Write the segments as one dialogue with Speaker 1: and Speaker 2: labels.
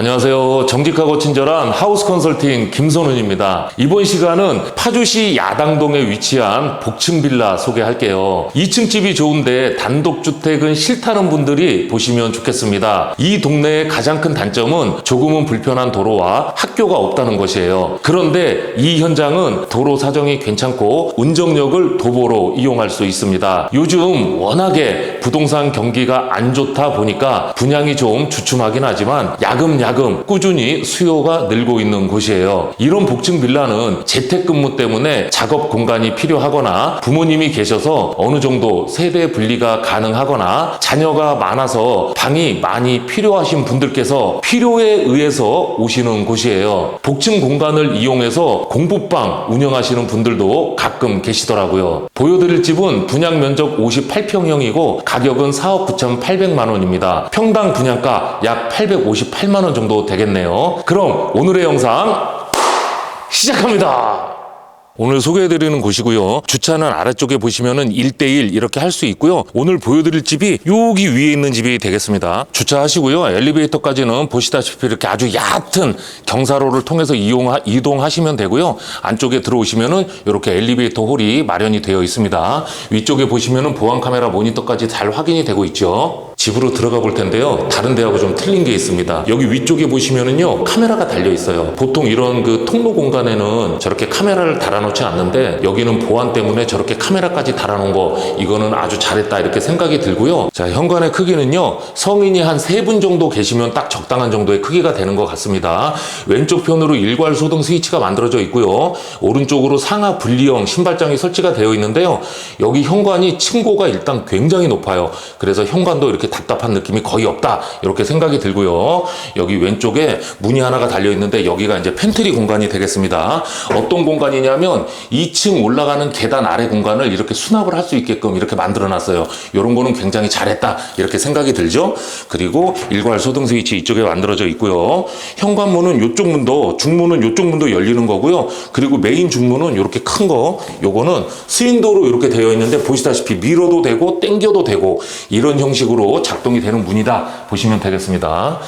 Speaker 1: 안녕하세요. 정직하고 친절한 하우스 컨설팅 김선훈입니다. 이번 시간은 파주시 야당동에 위치한 복층 빌라 소개할게요. 2층 집이 좋은데 단독주택은 싫다는 분들이 보시면 좋겠습니다. 이 동네의 가장 큰 단점은 조금은 불편한 도로와 학교가 없다는 것이에요. 그런데 이 현장은 도로 사정이 괜찮고 운정역을 도보로 이용할 수 있습니다. 요즘 워낙에 부동산 경기가 안 좋다 보니까 분양이 좀 주춤하긴 하지만 야금야금 꾸준히 수요가 늘고 있는 곳이에요. 이런 복층 빌라는 재택근무 때문에 작업 공간이 필요하거나 부모님이 계셔서 어느 정도 세대 분리가 가능하거나 자녀가 많아서 방이 많이 필요하신 분들께서 필요에 의해서 오시는 곳이에요. 복층 공간을 이용해서 공부방 운영하시는 분들도 가끔 계시더라고요. 보여드릴 집은 분양 면적 58평형이고 가격은 4억 9,800만 원입니다. 평당 분양가 약 858만 원 정도 되겠네요. 그럼 오늘의 영상 시작합니다. 오늘 소개해드리는 곳이고요. 주차는 아래쪽에 보시면은 1대1 이렇게 할 수 있고요. 오늘 보여드릴 집이 여기 위에 있는 집이 되겠습니다. 주차하시고요. 엘리베이터까지는 보시다시피 이렇게 아주 얕은 경사로를 통해서 이용, 이동하시면 되고요. 안쪽에 들어오시면은 이렇게 엘리베이터 홀이 마련이 되어 있습니다. 위쪽에 보시면은 보안 카메라 모니터까지 잘 확인이 되고 있죠. 집으로 들어가 볼 텐데요. 다른 데하고 좀 틀린 게 있습니다. 여기 위쪽에 보시면은요. 카메라가 달려 있어요. 보통 이런 그 통로 공간에는 저렇게 카메라를 달아놓지 않는데 여기는 보안 때문에 저렇게 카메라까지 달아놓은 거 이거는 아주 잘했다 이렇게 생각이 들고요. 자, 현관의 크기는요. 성인이 한 세 분 정도 계시면 딱 적당한 정도의 크기가 되는 것 같습니다. 왼쪽 편으로 일괄 소등 스위치가 만들어져 있고요. 오른쪽으로 상하 분리형 신발장이 설치가 되어 있는데요. 여기 현관이 층고가 일단 굉장히 높아요. 그래서 현관도 이렇게 답답한 느낌이 거의 없다. 이렇게 생각이 들고요. 여기 왼쪽에 문이 하나가 달려 있는데 여기가 이제 팬트리 공간이 되겠습니다. 어떤 공간이냐면 2층 올라가는 계단 아래 공간을 이렇게 수납을 할 수 있게끔 이렇게 만들어 놨어요. 이런 거는 굉장히 잘했다. 이렇게 생각이 들죠. 그리고 일괄 소등 스위치 이쪽에 만들어져 있고요. 현관문은 이쪽 문도 중문은 이쪽 문도 열리는 거고요. 그리고 메인 중문은 이렇게 큰 거, 요거는 스윈도로 이렇게 되어 있는데 보시다시피 밀어도 되고 땡겨도 되고 이런 형식으로 작동이 되는 문이다 보시면 되겠습니다.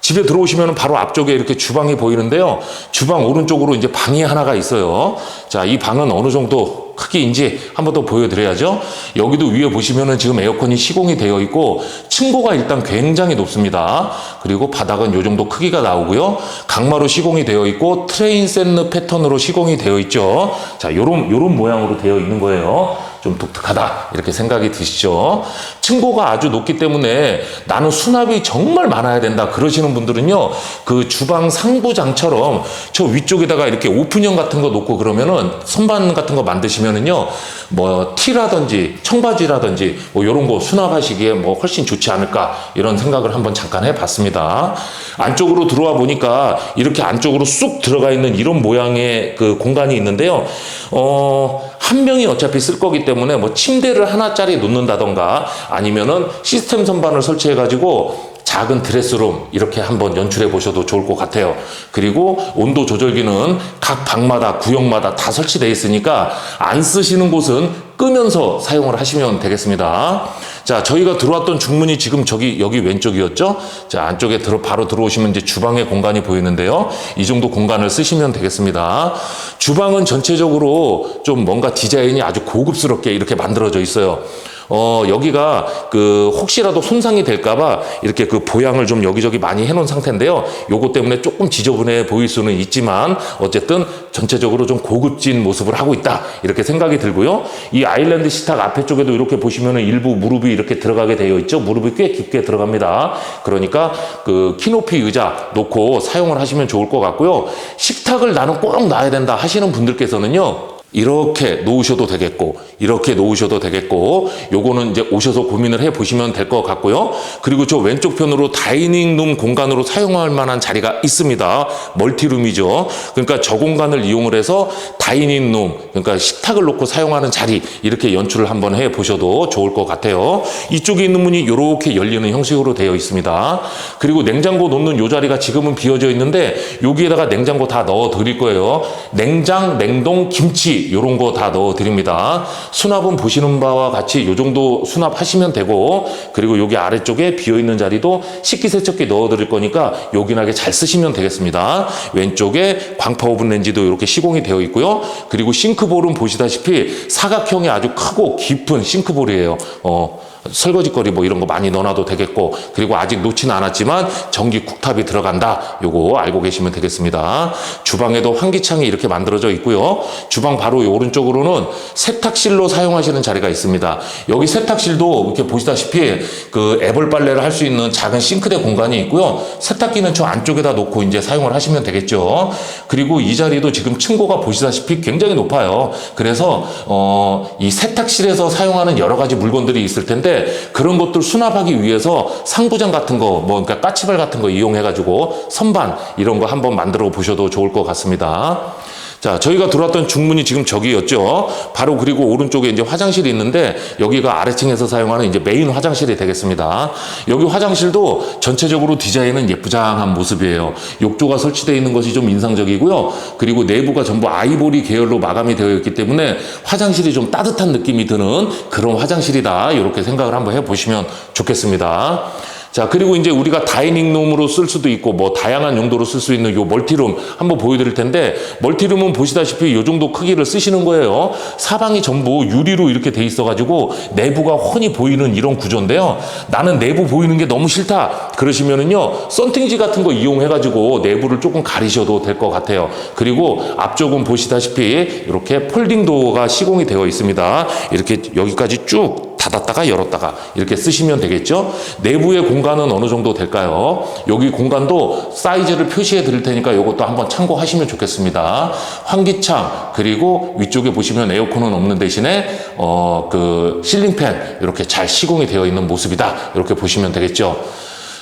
Speaker 1: 집에 들어오시면 바로 앞쪽에 이렇게 주방이 보이는데요. 주방 오른쪽으로 이제 방이 하나가 있어요. 자, 이 방은 어느 정도 크기인지 한번 더 보여드려야죠. 여기도 위에 보시면은 지금 에어컨이 시공이 되어 있고 층고가 일단 굉장히 높습니다. 그리고 바닥은 이 정도 크기가 나오고요. 강마로 시공이 되어 있고 트레인 샌드 패턴으로 시공이 되어 있죠. 자, 요런 요런 모양으로 되어 있는 거예요. 좀 독특하다 이렇게 생각이 드시죠. 층고가 아주 높기 때문에 나는 수납이 정말 많아야 된다 그러시는 분들은요 그 주방 상부장처럼 저 위쪽에다가 이렇게 오픈형 같은 거 놓고 그러면은 선반 같은 거 만드시면은요 뭐 티라든지 청바지라든지 뭐 이런 거 수납하시기에 뭐 훨씬 좋지 않을까 이런 생각을 한번 잠깐 해봤습니다. 안쪽으로 들어와 보니까 이렇게 안쪽으로 쑥 들어가 있는 이런 모양의 그 공간이 있는데요. 어, 한 명이 어차피 쓸 거기 때문에 뭐 침대를 하나짜리 놓는다던가 아니면은 시스템 선반을 설치해 가지고 작은 드레스룸 이렇게 한번 연출해 보셔도 좋을 것 같아요. 그리고 온도 조절기는 각 방마다 구역마다 다 설치되어 있으니까 안 쓰시는 곳은 끄면서 사용을 하시면 되겠습니다. 자, 저희가 들어왔던 중문이 지금 저기 여기 왼쪽이었죠? 자, 안쪽에 들어 바로 들어오시면 이제 주방의 공간이 보이는데요. 이 정도 공간을 쓰시면 되겠습니다. 주방은 전체적으로 좀 뭔가 디자인이 아주 고급스럽게 이렇게 만들어져 있어요. 어, 여기가 그 혹시라도 손상이 될까봐 이렇게 그 보양을 좀 여기저기 많이 해놓은 상태인데요. 요거 때문에 조금 지저분해 보일 수는 있지만 어쨌든 전체적으로 좀 고급진 모습을 하고 있다. 이렇게 생각이 들고요. 이 아일랜드 식탁 앞에 쪽에도 이렇게 보시면은 일부 무릎이 이렇게 들어가게 되어 있죠. 무릎이 꽤 깊게 들어갑니다. 그러니까 그 키높이 의자 놓고 사용을 하시면 좋을 것 같고요. 식탁을 나는 꼭 놔야 된다 하시는 분들께서는요. 이렇게 놓으셔도 되겠고 이렇게 놓으셔도 되겠고 요거는 이제 오셔서 고민을 해 보시면 될 것 같고요. 그리고 저 왼쪽 편으로 다이닝룸 공간으로 사용할 만한 자리가 있습니다. 멀티룸이죠. 그러니까 저 공간을 이용을 해서 다이닝룸 그러니까 식탁을 놓고 사용하는 자리 이렇게 연출을 한번 해 보셔도 좋을 것 같아요. 이쪽에 있는 문이 이렇게 열리는 형식으로 되어 있습니다. 그리고 냉장고 놓는 요 자리가 지금은 비어져 있는데 여기에다가 냉장고 다 넣어 드릴 거예요. 냉장 냉동 김치 위치 이런 거 다 넣어 드립니다. 수납은 보시는 바와 같이 이 정도 수납하시면 되고 그리고 여기 아래쪽에 비어 있는 자리도 식기세척기 넣어 드릴 거니까 요긴하게 잘 쓰시면 되겠습니다. 왼쪽에 광파 오븐 렌지도 이렇게 시공이 되어 있고요. 그리고 싱크볼은 보시다시피 사각형이 아주 크고 깊은 싱크볼이에요. 어, 설거지거리 뭐 이런 거 많이 넣어놔도 되겠고 그리고 아직 놓지는 않았지만 전기 국탑이 들어간다. 요거 알고 계시면 되겠습니다. 주방에도 환기창이 이렇게 만들어져 있고요. 주방 바로 이 오른쪽으로는 세탁실로 사용하시는 자리가 있습니다. 여기 세탁실도 이렇게 보시다시피 그 애벌 빨래를 할 수 있는 작은 싱크대 공간이 있고요. 세탁기는 저 안쪽에다 놓고 이제 사용을 하시면 되겠죠. 그리고 이 자리도 지금 층고가 보시다시피 굉장히 높아요. 그래서 어, 이 세탁실에서 사용하는 여러 가지 물건들이 있을 텐데 그런 것들 수납하기 위해서 상부장 같은 거, 뭐 그러니까 까치발 같은 거 이용해가지고 선반 이런 거 한번 만들어 보셔도 좋을 것 같습니다. 자, 저희가 들어왔던 중문이 지금 저기였죠. 바로 그리고 오른쪽에 이제 화장실이 있는데 여기가 아래층에서 사용하는 이제 메인 화장실이 되겠습니다. 여기 화장실도 전체적으로 디자인은 예쁘장한 모습이에요. 욕조가 설치되어 있는 것이 좀 인상적이고요. 그리고 내부가 전부 아이보리 계열로 마감이 되어 있기 때문에 화장실이 좀 따뜻한 느낌이 드는 그런 화장실이다. 이렇게 생각을 한번 해보시면 좋겠습니다. 자, 그리고 이제 우리가 다이닝룸으로 쓸 수도 있고, 뭐, 다양한 용도로 쓸 수 있는 요 멀티룸 한번 보여드릴 텐데, 멀티룸은 보시다시피 요 정도 크기를 쓰시는 거예요. 사방이 전부 유리로 이렇게 돼 있어가지고, 내부가 훤히 보이는 이런 구조인데요. 나는 내부 보이는 게 너무 싫다. 그러시면은요, 썬팅지 같은 거 이용해가지고 내부를 조금 가리셔도 될 것 같아요. 그리고 앞쪽은 보시다시피 이렇게 폴딩 도어가 시공이 되어 있습니다. 이렇게 여기까지 쭉 닫았다가 열었다가 이렇게 쓰시면 되겠죠. 내부의 공간은 어느 정도 될까요? 여기 공간도 사이즈를 표시해 드릴 테니까 이것도 한번 참고하시면 좋겠습니다. 환기창 그리고 위쪽에 보시면 에어컨은 없는 대신에 어 그 실링팬 이렇게 잘 시공이 되어 있는 모습이다. 이렇게 보시면 되겠죠.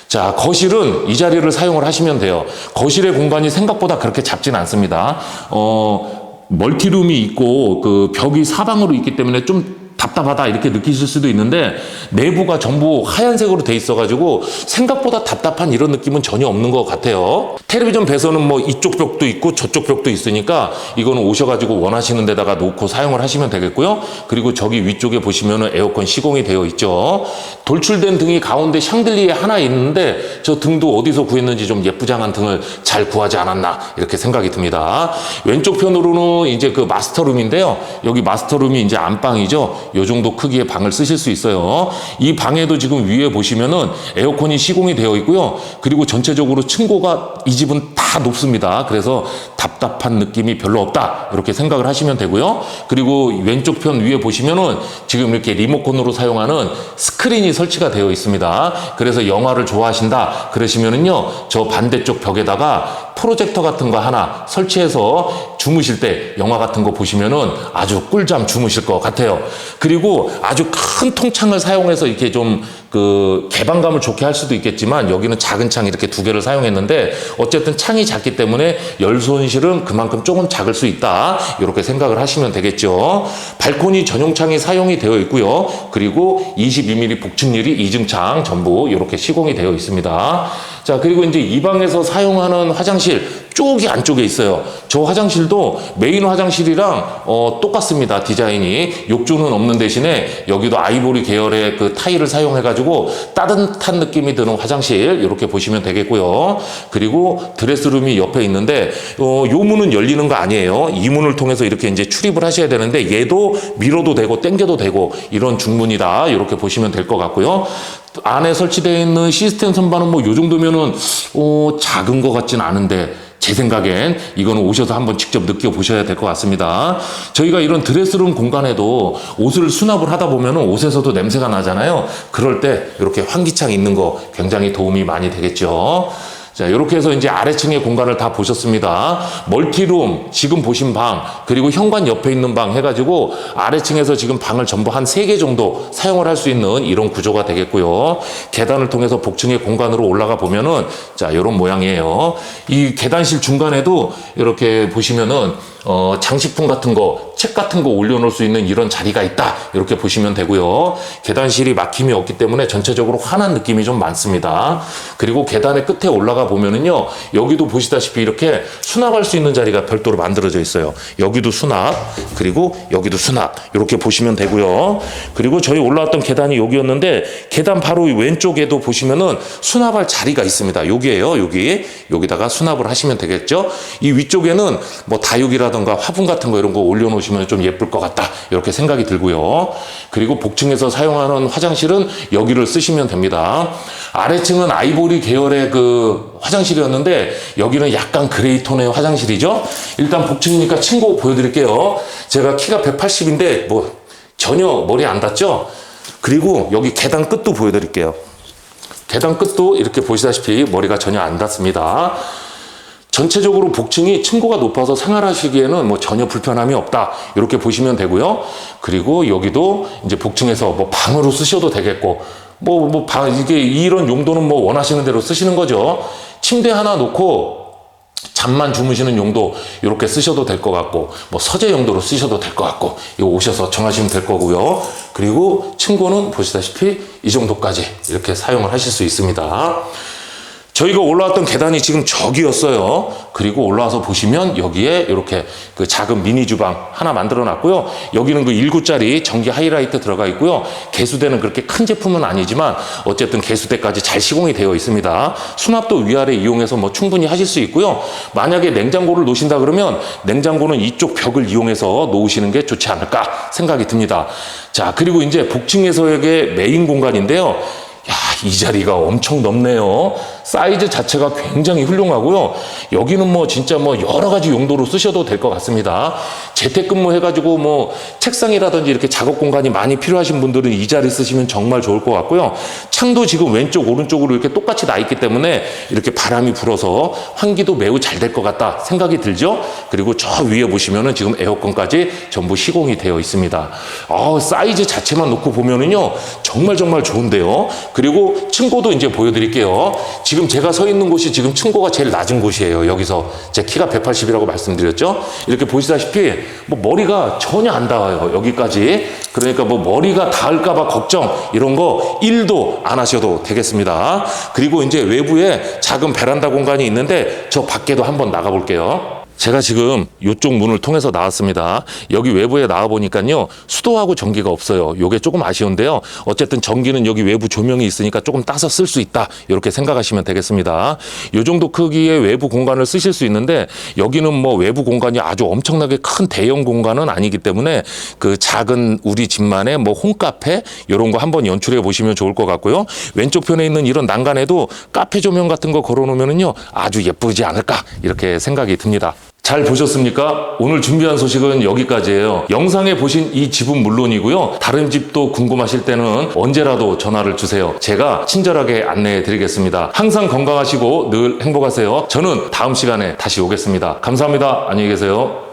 Speaker 1: 자, 거실은 이 자리를 사용을 하시면 돼요. 거실의 공간이 생각보다 그렇게 작진 않습니다. 어, 멀티룸이 있고 그 벽이 사방으로 있기 때문에 좀 답답하다 이렇게 느끼실 수도 있는데 내부가 전부 하얀색으로 돼 있어가지고 생각보다 답답한 이런 느낌은 전혀 없는 것 같아요. 텔레비전 배선은 뭐 이쪽 벽도 있고 저쪽 벽도 있으니까 이거는 오셔가지고 원하시는 데다가 놓고 사용을 하시면 되겠고요. 그리고 저기 위쪽에 보시면은 에어컨 시공이 되어 있죠. 돌출된 등이 가운데 샹들리에 하나 있는데 저 등도 어디서 구했는지 좀 예쁘장한 등을 잘 구하지 않았나 이렇게 생각이 듭니다. 왼쪽 편으로는 이제 그 마스터룸인데요. 여기 마스터룸이 이제 안방이죠. 요 정도 크기의 방을 쓰실 수 있어요. 이 방에도 지금 위에 보시면은 에어컨이 시공이 되어 있고요. 그리고 전체적으로 층고가 이 집은 다 높습니다. 그래서 답답한 느낌이 별로 없다. 이렇게 생각을 하시면 되고요. 그리고 왼쪽 편 위에 보시면은 지금 이렇게 리모컨으로 사용하는 스크린이 설치가 되어 있습니다. 그래서 영화를 좋아하신다. 그러시면은요. 저 반대쪽 벽에다가 프로젝터 같은 거 하나 설치해서 주무실 때 영화 같은 거 보시면은 아주 꿀잠 주무실 것 같아요. 그리고 아주 큰 통창을 사용해서 이렇게 좀 그 개방감을 좋게 할 수도 있겠지만 여기는 작은 창 이렇게 두 개를 사용했는데 어쨌든 창이 작기 때문에 열 손실은 그만큼 조금 작을 수 있다. 이렇게 생각을 하시면 되겠죠. 발코니 전용 창이 사용이 되어 있고요. 그리고 22mm 복층 유리 이중창 전부 이렇게 시공이 되어 있습니다. 자, 그리고 이제 이 방에서 사용하는 화장실 쪽이 안쪽에 있어요. 저 화장실도 메인 화장실이랑 어, 똑같습니다. 디자인이 욕조는 없는 대신에 여기도 아이보리 계열의 그 타일을 사용해가지고 따뜻한 느낌이 드는 화장실 이렇게 보시면 되겠고요. 그리고 드레스룸이 옆에 있는데 어, 요 문은 열리는 거 아니에요. 이 문을 통해서 이렇게 이제 출입을 하셔야 되는데 얘도 밀어도 되고 당겨도 되고 이런 중문이다 이렇게 보시면 될 것 같고요. 안에 설치되어 있는 시스템 선반은 뭐 요 정도면은 어, 작은 것 같진 않은데 제 생각엔 이거는 오셔서 한번 직접 느껴보셔야 될 것 같습니다. 저희가 이런 드레스룸 공간에도 옷을 수납을 하다 보면 옷에서도 냄새가 나잖아요. 그럴 때 이렇게 환기창 있는 거 굉장히 도움이 많이 되겠죠. 자, 이렇게 해서 이제 아래층의 공간을 다 보셨습니다. 멀티룸, 지금 보신 방, 그리고 현관 옆에 있는 방 해가지고 아래층에서 지금 방을 전부 한 세 개 정도 사용을 할 수 있는 이런 구조가 되겠고요. 계단을 통해서 복층의 공간으로 올라가 보면은 자, 이런 모양이에요. 이 계단실 중간에도 이렇게 보시면은 어, 장식품 같은 거 책 같은 거 올려놓을 수 있는 이런 자리가 있다. 이렇게 보시면 되고요. 계단실이 막힘이 없기 때문에 전체적으로 환한 느낌이 좀 많습니다. 그리고 계단의 끝에 올라가 보면은요. 여기도 보시다시피 이렇게 수납할 수 있는 자리가 별도로 만들어져 있어요. 여기도 수납, 그리고 여기도 수납. 이렇게 보시면 되고요. 그리고 저희 올라왔던 계단이 여기였는데 계단 바로 왼쪽에도 보시면은 수납할 자리가 있습니다. 여기에요. 여기. 여기다가 수납을 하시면 되겠죠. 이 위쪽에는 뭐 다육이라든가 화분 같은 거 이런 거 올려놓으시면 좀 예쁠 것 같다. 이렇게 생각이 들고요. 그리고 복층에서 사용하는 화장실은 여기를 쓰시면 됩니다. 아래층은 아이보리 계열의 그 화장실이었는데 여기는 약간 그레이 톤의 화장실이죠. 일단 복층이니까 친구 보여드릴게요. 제가 키가 180인데 뭐 전혀 머리 안 닿죠? 그리고 여기 계단 끝도 보여드릴게요. 계단 끝도 이렇게 보시다시피 머리가 전혀 안 닿습니다. 전체적으로 복층이 층고가 높아서 생활하시기에는 뭐 전혀 불편함이 없다. 이렇게 보시면 되고요. 그리고 여기도 이제 복층에서 뭐 방으로 쓰셔도 되겠고, 뭐, 뭐, 방, 이게 이런 용도는 뭐 원하시는 대로 쓰시는 거죠. 침대 하나 놓고 잠만 주무시는 용도 이렇게 쓰셔도 될 것 같고 뭐 서재 용도로 쓰셔도 될 것 같고 이거 오셔서 정하시면 될 거고요. 그리고 층고는 보시다시피 이 정도까지 이렇게 사용을 하실 수 있습니다. 저희가 올라왔던 계단이 지금 저기였어요. 그리고 올라와서 보시면 여기에 이렇게 그 작은 미니 주방 하나 만들어 놨고요. 여기는 그 1구짜리 전기 하이라이트 들어가 있고요. 개수대는 그렇게 큰 제품은 아니지만 어쨌든 개수대까지 잘 시공이 되어 있습니다. 수납도 위아래 이용해서 뭐 충분히 하실 수 있고요. 만약에 냉장고를 놓으신다 그러면 냉장고는 이쪽 벽을 이용해서 놓으시는 게 좋지 않을까 생각이 듭니다. 자, 그리고 이제 복층에서의 메인 공간인데요. 야, 이 자리가 엄청 넓네요. 사이즈 자체가 굉장히 훌륭하고요. 여기는 뭐 진짜 뭐 여러 가지 용도로 쓰셔도 될 것 같습니다. 재택근무 해가지고 뭐 책상이라든지 이렇게 작업 공간이 많이 필요하신 분들은 이 자리 쓰시면 정말 좋을 것 같고요. 창도 지금 왼쪽, 오른쪽으로 이렇게 똑같이 나 있기 때문에 이렇게 바람이 불어서 환기도 매우 잘 될 것 같다 생각이 들죠? 그리고 저 위에 보시면은 지금 에어컨까지 전부 시공이 되어 있습니다. 아, 사이즈 자체만 놓고 보면은요, 정말 정말 좋은데요. 그리고 층고도 이제 보여드릴게요. 지금 제가 서 있는 곳이 지금 층고가 제일 낮은 곳이에요. 여기서 제 키가 180이라고 말씀드렸죠. 이렇게 보시다시피 뭐 머리가 전혀 안 닿아요. 여기까지. 그러니까 뭐 머리가 닿을까봐 걱정 이런 거 1도 안 하셔도 되겠습니다. 그리고 이제 외부에 작은 베란다 공간이 있는데 저 밖에도 한번 나가 볼게요. 제가 지금 이쪽 문을 통해서 나왔습니다. 여기 외부에 나와 보니까요. 수도하고 전기가 없어요. 요게 조금 아쉬운데요. 어쨌든 전기는 여기 외부 조명이 있으니까 조금 따서 쓸 수 있다. 이렇게 생각하시면 되겠습니다. 요 정도 크기의 외부 공간을 쓰실 수 있는데 여기는 뭐 외부 공간이 아주 엄청나게 큰 대형 공간은 아니기 때문에 그 작은 우리 집만의 뭐 홈카페 이런 거 한번 연출해 보시면 좋을 것 같고요. 왼쪽 편에 있는 이런 난간에도 카페 조명 같은 거 걸어 놓으면은요. 아주 예쁘지 않을까 이렇게 생각이 듭니다. 잘 보셨습니까? 오늘 준비한 소식은 여기까지예요. 영상에 보신 이 집은 물론이고요. 다른 집도 궁금하실 때는 언제라도 전화를 주세요. 제가 친절하게 안내해 드리겠습니다. 항상 건강하시고 늘 행복하세요. 저는 다음 시간에 다시 오겠습니다. 감사합니다. 안녕히 계세요.